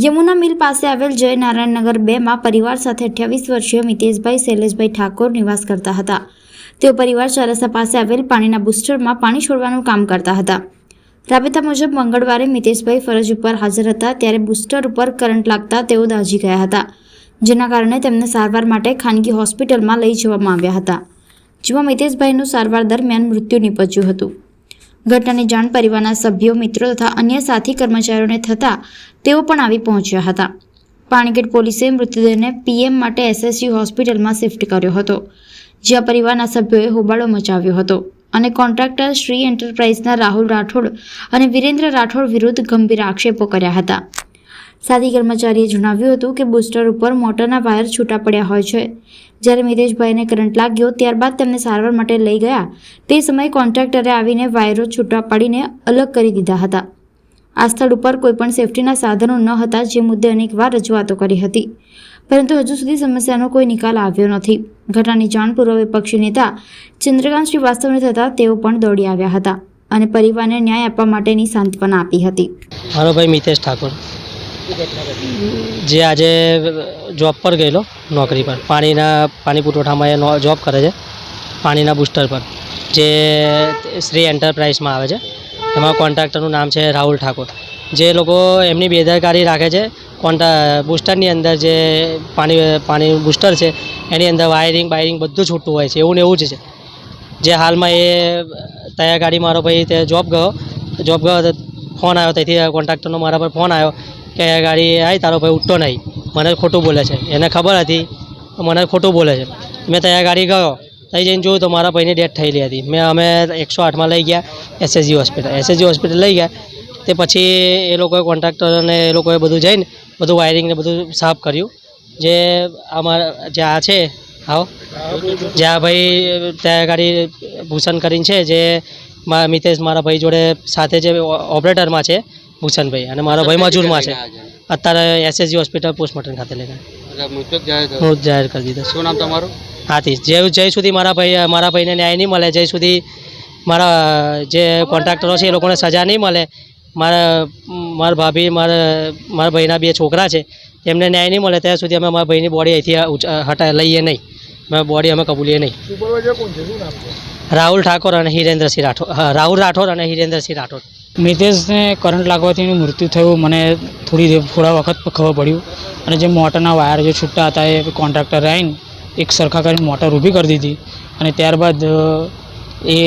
યમુના મિલ પાસે આવેલ જય નારાયણનગર બેમાં પરિવાર સાથે અઠ્યાવીસ વર્ષીય મિતેશભાઈ શૈલેષભાઈ ઠાકોર નિવાસ કરતા હતા. તેઓ પરિવાર ચાર પાસે આવેલ પાણીના બુસ્ટરમાં પાણી છોડવાનું કામ કરતા હતા. રાબેતા મુજબ મંગળવારે મિતેશભાઈ ફરજ ઉપર હાજર હતા ત્યારે બુસ્ટર ઉપર કરંટ લાગતા તેઓ દાઝી ગયા હતા, જેના કારણે તેમને સારવાર માટે ખાનગી હોસ્પિટલમાં લઈ જવામાં આવ્યા હતા, જેમાં મિતેશભાઈનું સારવાર દરમિયાન મૃત્યુ નીપજ્યું હતું. ઘટનાની જાણ પરિવારના સભ્યો, મિત્રો તથા અન્ય સાથી કર્મચારીઓને થતાં તેઓ પણ આવી પહોંચ્યા હતા. પાણીગેટ પોલીસે મૃતદેહને પીએમ માટે એસએસયુ હોસ્પિટલમાં શિફ્ટ કર્યો હતો, જ્યાં પરિવારના સભ્યોએ હોબાળો મચાવ્યો હતો અને કોન્ટ્રાક્ટર શ્રી એન્ટરપ્રાઇઝના રાહુલ રાઠોડ અને વિરેન્દ્ર રાઠોડ વિરુદ્ધ ગંભીર આક્ષેપો કર્યા હતા. સાથી કર્મચારીએ જણાવ્યું હતું કે બુસ્ટર ઉપર મોટરના વાયર છૂટા પડ્યા હોય છે. જ્યારે મિતેશભાઈને કરંટ લાગ્યો ત્યારબાદ તેમને સારવાર માટે લઈ ગયા. તે સમયે કોન્ટ્રાક્ટરે આવીને વાયરો છૂટા પાડીને અલગ કરી દીધા હતા. આ સ્થળ ઉપર કોઈપણ સેફટીના સાધનો ન હતા જે મુદ્દે અનેકવાર રજૂઆતો કરી હતી. પરંતુ હજુ સુધી સમસ્યાનો કોઈ નિકાલ આવ્યો નથી. ઘટનાની જાણ પૂર્વ વિપક્ષી નેતા ચંદ્રકાંત શ્રીવાસ્તવને થતાં તેઓ પણ દોડી આવ્યા હતા અને પરિવારને ન્યાય આપવા માટેની સાંત્વના આપી હતી. મારો ભાઈ મિતેશ ઠાકોર. જે આજે જોબ પર ગયેલો, નોકરી પર. પાણીના, પાણી પુરવઠામાં એ જોબ કરે છે, પાણીના બુસ્ટર પર. જે શ્રી એન્ટરપ્રાઇઝમાં આવે છે. એમાં કોન્ટ્રાક્ટરનું નામ છે રાહુલ ઠાકોર. જે લોકો એમની બેદરકારી રાખે છે કોન્ટ્રા બુસ્ટરની અંદર જે પાણી પાણી બુસ્ટર છે, એની અંદર વાયરિંગ બાયરિંગ બધું છૂટું હોય છે, એવું ને એવું જ છે. જે હાલમાં એ તૈયાર ગાડી મારો ભાઈ તે જોબ ગયો. જોબ ગયો ફોન આવ્યો, તેથી કોન્ટ્રાક્ટરનો મારા પર ફોન આવ્યો. કે આ ગાડી આવી, તારો ભાઈ ઉઠતો નહીં. મને ખોટું બોલે છે. એને ખબર હતી, મને ખોટું બોલે છે. મેં ત્યાં ગાડી ગયો, ત્યાં જઈને જોયું તો મારા ભાઈની ડેથ થયેલી હતી. મેં, અમે એકસો આઠમાં લઈ ગયા એસએસજી હોસ્પિટલ એસએસજી હોસ્પિટલ લઈ ગયા. તે પછી એ લોકોએ કોન્ટ્રાક્ટર અને એ લોકોએ બધું જઈને બધું વાયરિંગને બધું સાફ કર્યું. જે અમારા, જે આ છે, આવો. જે આ ભાઈ ત્યાં ગાડી ભૂષણ કરીને છે, જે મિતેશ મારા ભાઈ જોડે સાથે જે ઓપરેટરમાં છે ભૂષણભાઈ અને મારો ભાઈ મજૂરમાં છે. અત્યારે એસએસજી હોસ્પિટલ પોસ્ટમોર્ટમ ખાતે લઈને. હું જાહેર કરી દીધો. શું નામ તમારું? હાથી. જે જ્યાં સુધી મારા ભાઈ મારા ભાઈને ન્યાય નહીં મળે જય સુધી મારા જે કોન્ટ્રાક્ટરો છે એ લોકોને સજા નહીં મળે. મારા મારા ભાભી મારા મારા ભાઈના બે છોકરા છે એમને ન્યાય નહીં મળે ત્યાં સુધી અમે મારા ભાઈની બોડી અહીંથી હટા લઈએ નહીં. મારા બોડી અમે કબૂલીએ નહીં. રાહુલ ઠાકોર અને હિરેન્દ્રસિંહ રાઠોડ રાહુલ રાઠોડ અને હિરેન્દ્રસિંહ રાઠોડ. મિતેશને કરંટ લાગવાથી એનું મૃત્યુ થયું. મને થોડી થોડા વખત ખબર પડ્યું. અને જે મોટરના વાયર જે છૂટા હતા એ કોન્ટ્રાક્ટર આવીને એક સરખા કરીને મોટર ઊભી કરી દીધી. અને ત્યારબાદ એ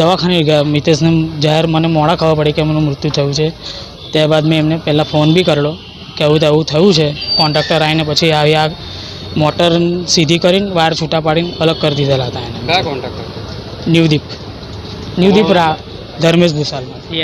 દવાખાને ગયા. મિતેશને જાહેર મને મોડા ખબર પડી કે એમનું મૃત્યુ થયું છે. ત્યારબાદ મેં એમને પહેલાં ફોન બી કરેલો કે આવું આવું થયું છે. કોન્ટ્રાક્ટર આવીને પછી આવી આ મોટર સીધી કરીને વાયર છૂટા પાડીને અલગ કરી દીધેલા હતા એને. કયા કોન્ટ્રાક્ટર? न्यूदीप न्यूदीप हो. रा धर्मेश भुसाल. ही